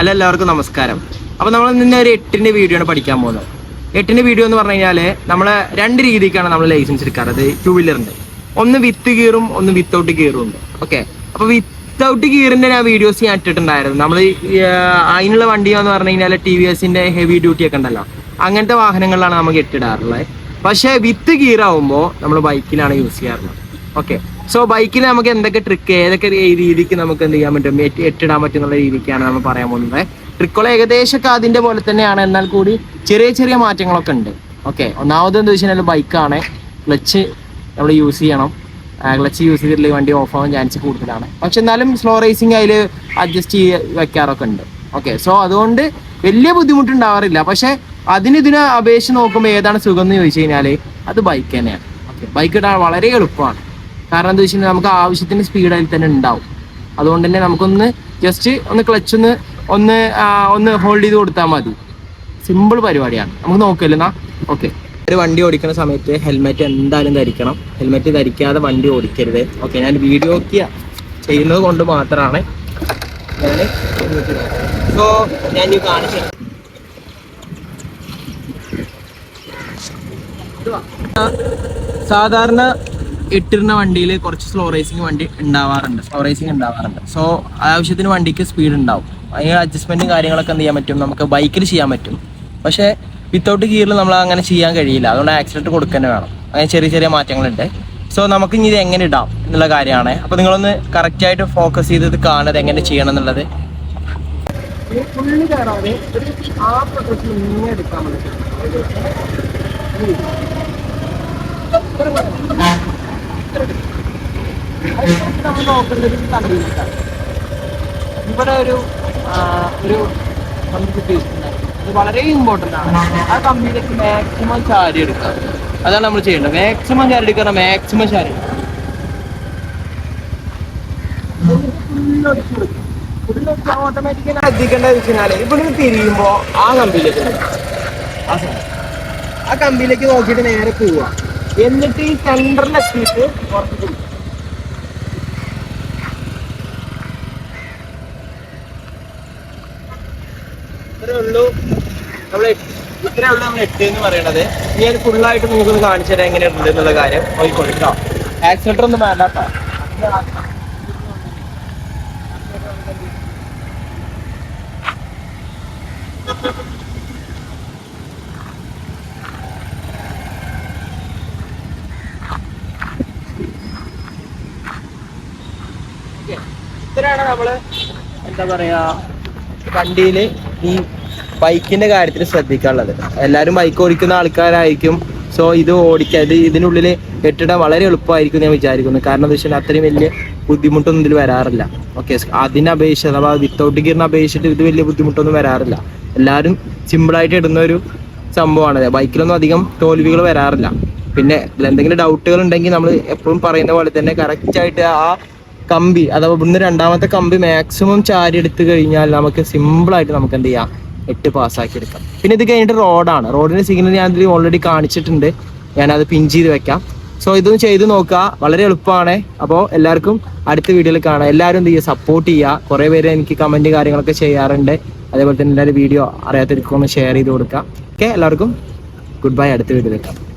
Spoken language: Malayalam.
അല്ല എല്ലാവർക്കും നമസ്കാരം. അപ്പോൾ നമ്മൾ ഇന്ന് ഒരു എട്ടിന്റെ വീഡിയോ ആണ് പഠിക്കാൻ പോകുന്നത്. എട്ടിന്റെ വീഡിയോ എന്ന് പറഞ്ഞു കഴിഞ്ഞാൽ നമ്മൾ രണ്ട് രീതിക്കാണ് നമ്മൾ ലൈസൻസ് എടുക്കാറ്. അത് ടു വീലറിന്റെ ഒന്ന് വിത്ത് ഗിയറും ഒന്ന് വിത്തൗട്ട് ഗിയറും ഉണ്ട്. ഓക്കെ അപ്പോൾ വിത്തൗട്ട് ഗിയറിന്റെ ഞാൻ വീഡിയോസ് ഞാൻ ഇട്ടിട്ടുണ്ടായിരുന്നു. നമ്മൾ അതിനുള്ള വണ്ടി എന്ന് പറഞ്ഞു കഴിഞ്ഞാൽ ടി വി എസിന്റെ ഹെവി ഡ്യൂട്ടി ഒക്കെ ഉണ്ടല്ലോ. അങ്ങനത്തെ വാഹനങ്ങളിലാണ് നമുക്ക് ഇട്ടിടാറുള്ളത്. പക്ഷേ വിത്ത് ഗിയർ ആവുമ്പോൾ നമ്മൾ ബൈക്കിലാണ് യൂസ് ചെയ്യാറുള്ളത്. ഓക്കെ സോ ബൈക്കിൽ നമുക്ക് എന്തൊക്കെ ട്രിക്ക് ഏതൊക്കെ രീതിക്ക് നമുക്ക് എന്ത് ചെയ്യാൻ പറ്റും? എട്ടിടാൻ പറ്റും എന്നുള്ള രീതിക്കാണ് നമ്മൾ പറയാൻ പോകുന്നത്. ട്രിക്കുകൾ ഏകദേശമൊക്കെ അതിന്റെ പോലെ തന്നെയാണ്. എന്നാൽ കൂടി ചെറിയ ചെറിയ മാറ്റങ്ങളൊക്കെ ഉണ്ട്. ഓക്കെ ഒന്നാമത് എന്താ വെച്ച് കഴിഞ്ഞാൽ ബൈക്കാണ് ക്ലച്ച് നമ്മൾ യൂസ് ചെയ്യണം. ക്ലച്ച് യൂസ് ചെയ്തിട്ടില്ലെങ്കിൽ വണ്ടി ഓഫ് ആവാൻ ചാൻസ് കൂടുതലാണ്. പക്ഷെ എന്നാലും സ്ലോ റേസിംഗ് അതിൽ അഡ്ജസ്റ്റ് ചെയ്ത് വെക്കാറൊക്കെ ഉണ്ട്. ഓക്കെ സോ അതുകൊണ്ട് വലിയ ബുദ്ധിമുട്ടുണ്ടാവാറില്ല. പക്ഷെ അതിനിതിനെ അപേക്ഷിച്ച് നോക്കുമ്പോൾ ഏതാണ് സുഖം എന്ന് ചോദിച്ചു കഴിഞ്ഞാൽ അത് ബൈക്ക് തന്നെയാണ്. ഓക്കെ ബൈക്ക് ഇടാൻ വളരെ എളുപ്പമാണ്. കാരണം എന്താ വെച്ചാൽ നമുക്ക് ആവശ്യത്തിന് സ്പീഡ് അതിൽ തന്നെ ഉണ്ടാവും. അതുകൊണ്ട് തന്നെ നമുക്കൊന്ന് ജസ്റ്റ് ഒന്ന് ക്ലച്ച് ഒന്ന് ഒന്ന് ഒന്ന് ഹോൾഡ് ചെയ്ത് കൊടുത്താൽ മതി. സിമ്പിൾ പരിപാടിയാണ്. നമുക്ക് നോക്കല്ലേ എന്നാ? ഓക്കെ ഒരു വണ്ടി ഓടിക്കുന്ന സമയത്ത് ഹെൽമെറ്റ് എന്തായാലും ധരിക്കണം. ഹെൽമെറ്റ് ധരിക്കാതെ വണ്ടി ഓടിക്കരുത്. ഓക്കെ ഞാൻ വീഡിയോ ഒക്കെ ചെയ്യുന്നത് കൊണ്ട് മാത്രമാണ്. സോ ഞാൻ കാണിച്ചു സാധാരണ ഇട്ടിരുന്ന വണ്ടിയിൽ കുറച്ച് സ്ലോ റേസിംഗ് വണ്ടി ഉണ്ടാവാറുണ്ട്. സ്ലോ റേസിംഗ് ഉണ്ടാവാറുണ്ട്. സോ ആവശ്യത്തിന് വണ്ടിക്ക് സ്പീഡ് ഉണ്ടാവും. അതിന് അഡ്ജസ്റ്റ്മെന്റും കാര്യങ്ങളൊക്കെ എന്ത് ചെയ്യാൻ പറ്റും? നമുക്ക് ബൈക്കിൽ ചെയ്യാൻ പറ്റും. പക്ഷേ വിത്തൗട്ട് ഗിയറിൽ നമ്മൾ അങ്ങനെ ചെയ്യാൻ കഴിയില്ല. അതുകൊണ്ട് ആക്സിഡന്റ് കൊടുക്കന്നെ വേണം. അങ്ങനെ ചെറിയ ചെറിയ മാറ്റങ്ങളുണ്ട്. സോ നമുക്ക് ഇനി ഇത് എങ്ങനെ ഇടാം എന്നുള്ള കാര്യമാണ്. അപ്പോൾ നിങ്ങളൊന്ന് കറക്റ്റ് ആയിട്ട് ഫോക്കസ് ചെയ്ത് ഇത് കാണുന്നത് എങ്ങനെ ചെയ്യണം എന്നുള്ളത്. ഫുള്ള് കയറാതെ ആ പ്രൊട്ടക്ഷൻ ഇങ്ങനെ എടുക്കാൻ നമ്മൾ നോക്കേണ്ടത് കമ്പിയിലേക്കാണ് ഇവിടെ ഒരു ഒരു കമ്മ്യൂണിറ്റി കുത്തിയിട്ടുണ്ടായിരുന്നു അത് വളരെ ഇമ്പോർട്ടന്റ് ആണ് ആ കമ്പിയിലേക്ക് മാക്സിമം ചാരി എടുക്കുക അതാണ് നമ്മൾ ചെയ്യേണ്ടത് മാക്സിമം ചാരി എടുക്കണം മാക്സിമം ചാരി എടുക്കുക ഓട്ടോമാറ്റിക്കലി ശ്രദ്ധിക്കേണ്ടത് ഇവിടുന്ന് തിരിയുമ്പോൾ ആ കമ്പിയിലേക്ക്. ആ കമ്പിയിലേക്ക് നോക്കിയിട്ട് നേരെ പോവുക എന്നിട്ട് ഈ സെന്ററിലെത്തിയിട്ട് പുറത്ത് പോവുക ഇത്രേ ഉള്ളൂ. നമ്മൾ നമ്മൾ എന്ന് കാണിച്ചു തരാം എങ്ങനെയുണ്ട് എന്നുള്ള കാര്യം. കേട്ടോ ആക്സിലേറ്റർ ഒന്നും വേണ്ട ഇത്രയാണ് നമ്മൾ? എന്താ പറയാ വണ്ടിയിൽ ഈ ബൈക്കിന്റെ കാര്യത്തിൽ ശ്രദ്ധിക്കാനുള്ളത്. എല്ലാരും ബൈക്ക് ഓടിക്കുന്ന ആൾക്കാരായിരിക്കും. സോ ഇത് ഓടിക്കാതെ ഇത് ഇതിനുള്ളിൽ എട്ടിടാൻ വളരെ എളുപ്പമായിരിക്കും ഞാൻ വിചാരിക്കുന്നു. കാരണം എന്താ വെച്ചാൽ അത്രയും വലിയ ബുദ്ധിമുട്ടൊന്നും ഇതിൽ വരാറില്ല. ഓക്കെ അതിനെ അപേക്ഷിച്ച് അഥവാ വിത്തൗട്ട് ഗിയറിനെ അപേക്ഷിച്ചിട്ട് ഇത് വലിയ ബുദ്ധിമുട്ടൊന്നും വരാറില്ല. എല്ലാവരും സിമ്പിളായിട്ട് ഇടുന്ന ഒരു സംഭവമാണ്. ബൈക്കിലൊന്നും അധികം തോൽവികൾ വരാറില്ല. പിന്നെ എന്തെങ്കിലും ഡൗട്ടുകൾ ഉണ്ടെങ്കിൽ നമ്മൾ എപ്പോഴും പറയുന്ന പോലെ തന്നെ കറക്റ്റായിട്ട് ആ കമ്പി അഥവാ ഇവിടുന്ന് രണ്ടാമത്തെ കമ്പി മാക്സിമം ചാരി എടുത്തു കഴിഞ്ഞാൽ നമുക്ക് സിമ്പിൾ ആയിട്ട് നമുക്ക് എന്ത് ചെയ്യാം? എട്ട് പാസ്സാക്കി എടുക്കാം. പിന്നെ ഇത് കഴിഞ്ഞിട്ട് റോഡാണ് റോഡിന്റെ സിഗ്നൽ ഞാൻ ഇതിൽ ഓൾറെഡി കാണിച്ചിട്ടുണ്ട്. ഞാനത് പിൻ ചെയ്ത് വെക്കാം. സോ ഇതൊന്ന് ചെയ്ത് നോക്കുക. വളരെ എളുപ്പമാണ്. അപ്പോൾ എല്ലാവർക്കും അടുത്ത വീഡിയോയിൽ കാണാം. എല്ലാവരും എന്ത് ചെയ്യുക? സപ്പോർട്ട് ചെയ്യുക. കുറേ പേര് എനിക്ക് കമന്റ് കാര്യങ്ങളൊക്കെ ചെയ്യാറുണ്ട്. അതേപോലെ തന്നെ എല്ലാവരും വീഡിയോ അറിയാത്തവർക്കൊന്ന് ഷെയർ ചെയ്ത് കൊടുക്കുക ഓക്കെ എല്ലാവർക്കും ഗുഡ് ബൈ അടുത്ത വീഡിയോയിൽ കാണാം.